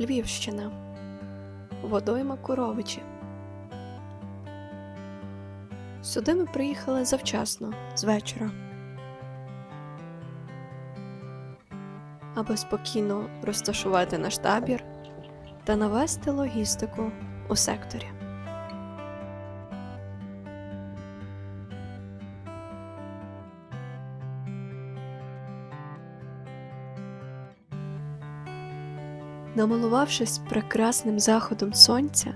Львівщина. Водойма Куровичі. Сюди ми приїхали завчасно, з вечора. Аби спокійно розташувати наш табір та навести логістику у секторі. Намилувавшись прекрасним заходом сонця,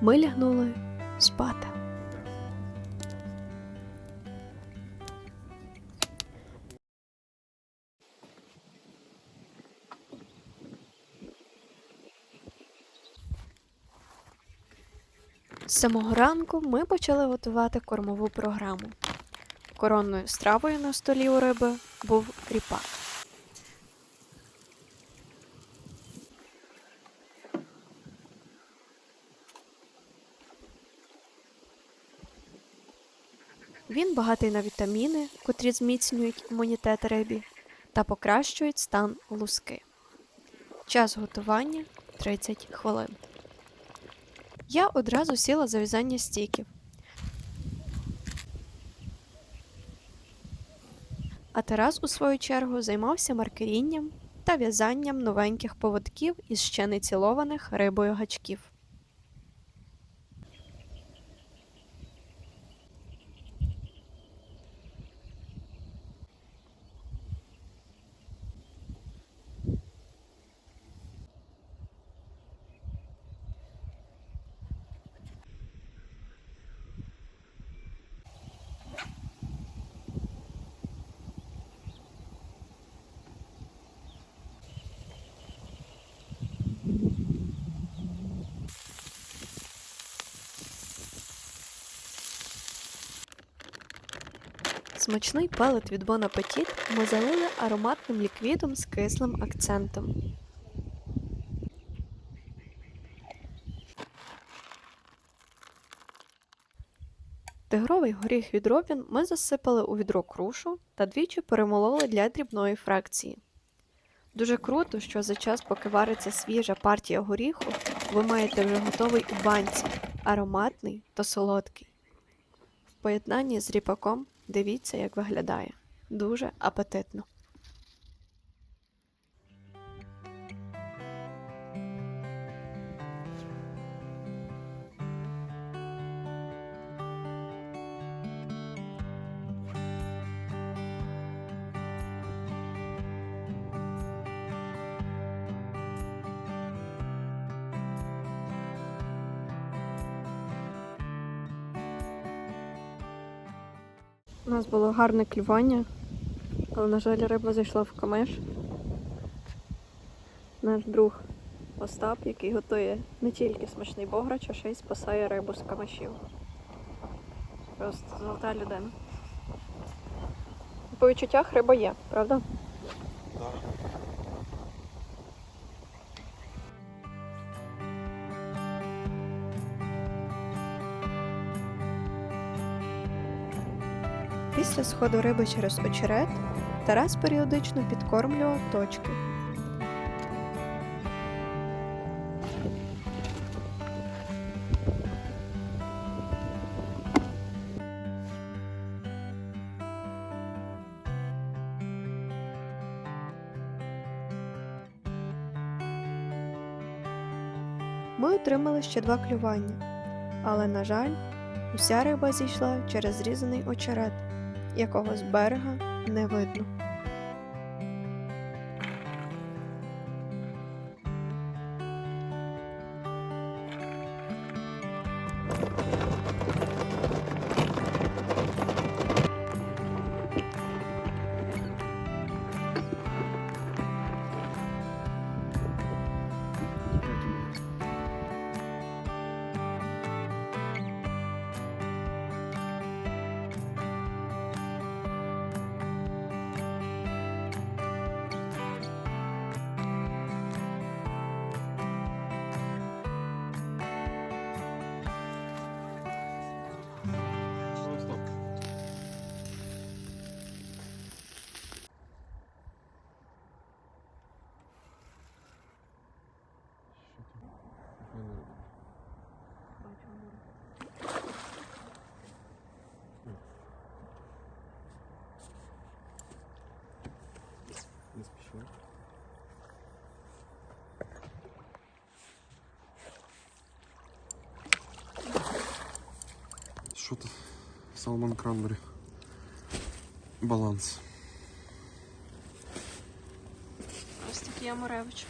ми лягнули спати. З самого ранку ми почали готувати кормову програму. Коронною стравою на столі у риби був ріпак. Багатий на вітаміни, котрі зміцнюють імунітет рибі та покращують стан луски. Час готування 30 хвилин. Я одразу сіла за в'язання стіків. А Тарас, у свою чергу, займався маркерінням та в'язанням новеньких поводків із ще не цілованих рибою гачків. Смачний пелет від Bon Appetit ми залили ароматним ліквідом з кислим акцентом. Тигровий горіх від Робін ми засипали у відро крушу та двічі перемололи для дрібної фракції. Дуже круто, що за час, поки вариться свіжа партія горіху, ви маєте вже готовий у банці, ароматний та солодкий. В поєднанні з ріпаком дивіться, як виглядає. Дуже апетитно. У нас було гарне клювання, але, на жаль, риба зайшла в камеш. Наш друг Остап, який готує не тільки смачний бограч, а ще й спасає рибу з камешів. Просто золота людина. По відчуттях риба є, правда? Після сходу риби через очерет Тарас періодично підкормлював точки. Ми отримали ще два клювання, але, на жаль, уся риба зійшла через зрізаний очерет, якого з берега не видно. Що-то Салман Кранбері. Баланс. Ось такий Амуревич.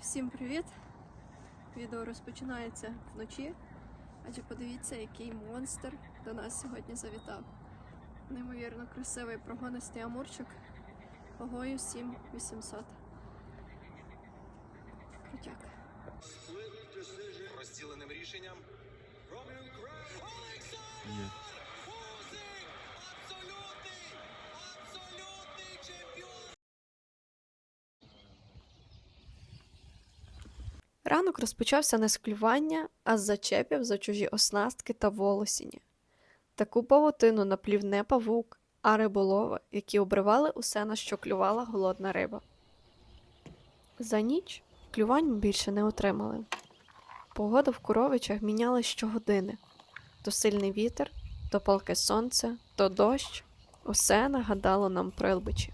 Всім привіт! Відео розпочинається вночі. Адже подивіться, який монстр до нас сьогодні завітав. Неймовірно красивий прогонистий амурчик вагою 7800. Крутяк. розділеним рішенням. Є. Абсолютний! Абсолютний чемпіон! Ранок розпочався не з клювання, а з зачепів за чужі оснастки та волосіні. Таку павутину наплів не павук, а риболови, які обривали усе, на що клювала голодна риба. За ніч клювань більше не отримали. Погода в Куровичах мінялась щогодини. То сильний вітер, то палке сонце, то дощ. Усе нагадало нам прилбичі.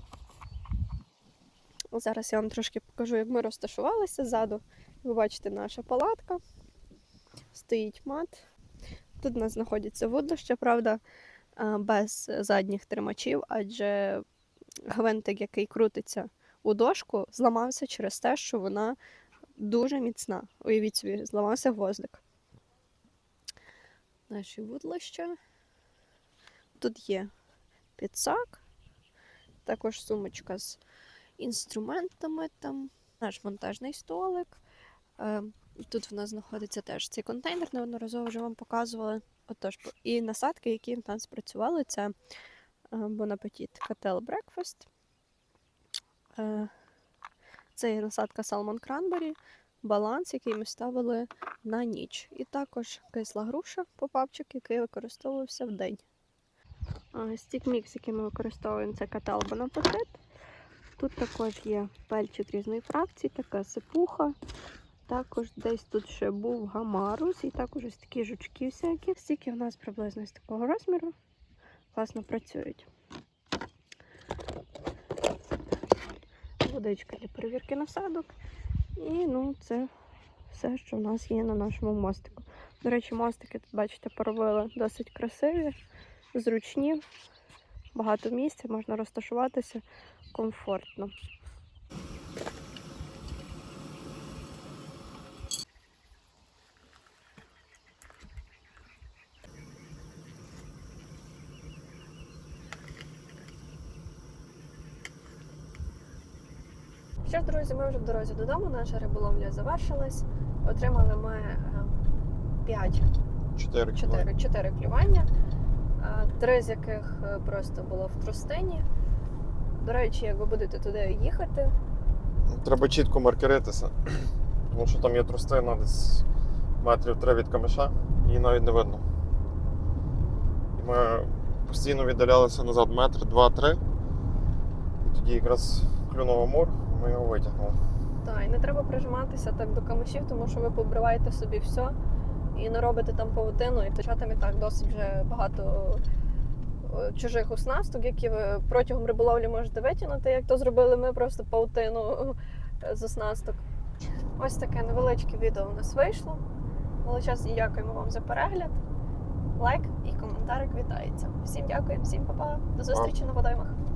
Зараз я вам трошки покажу, як ми розташувалися ззаду. Ви бачите, наша палатка. Стоїть мат. Тут у нас знаходиться вудлище, правда, без задніх тримачів, адже гвинтик, який крутиться у дошку, зламався через те, що вона дуже міцна. Уявіть собі, зламався гвоздик. Наші вудлища. Тут є підсак, також сумочка з інструментами, там наш монтажний столик. Е, Тут в нас знаходиться теж цей контейнер, неодноразово вже вам показували. Отож, і насадки, які в нас працювали, це Bon Appetit Cattle Breakfast. Е, Це є насадка Salmon Cranberry, баланс, який ми ставили на ніч. І також кисла груша, попапчик, який використовувався в день. Стік мікс, який ми використовуємо, це Cattle Bon Appetit. Тут також є пельчик різної фракції, така сипуха. Також десь тут ще був гамарус, і також ось такі жучки всякі. Стільки в нас приблизно з такого розміру. Класно працюють. Водичка для перевірки насадок. І ну, це все, що в нас є на нашому мостику. До речі, мостики тут, бачите, поробили досить красиві, зручні, багато місця, можна розташуватися комфортно. Що ж, друзі, ми вже в дорозі додому. Наша риболовля завершилась. Отримали ми 5 Чотири. 4, 4 клювання, е, три з яких е, просто було в трустині. До речі, як ви будете туди їхати, Треба чітко маркеритися, тому що там є трустина десь метрів три від камеша, її навіть не видно. І ми постійно віддалялися назад метр, два-три. І тоді якраз клюнув амур, ми його витягнули. та, і не треба прижиматися так до камишів, тому що ви побриваєте собі все і не робите там павутину, і втрачатиме так досить вже багато е, чужих оснасток, які ви протягом риболовлі можете витягнути, як то зробили ми просто павутину е, з оснасток. Ось таке невеличке відео у нас вийшло. Величезно дякуємо вам за перегляд. Лайк і коментарик вітається. Всім дякую, всім па-па. До зустрічі на водоймах.